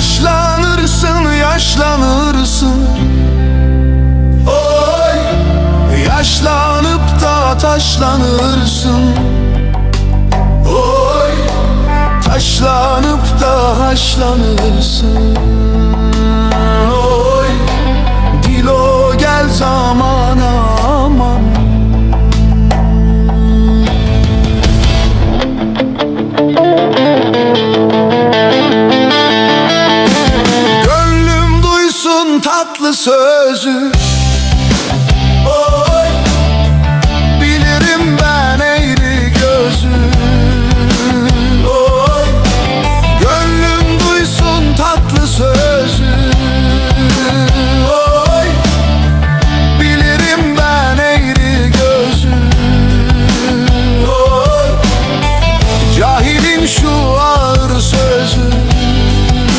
Yaşlanırsın, yaşlanırsın. Oy Yaşlanıp da taşlanırsın. Oy Taşlanıp da haşlanırsın tatlı sözü. Oy Bilirim ben eğri gözü. Oy Gönlüm duysun tatlı sözü. Oy Bilirim ben eğri gözü. Oy Cahilin şu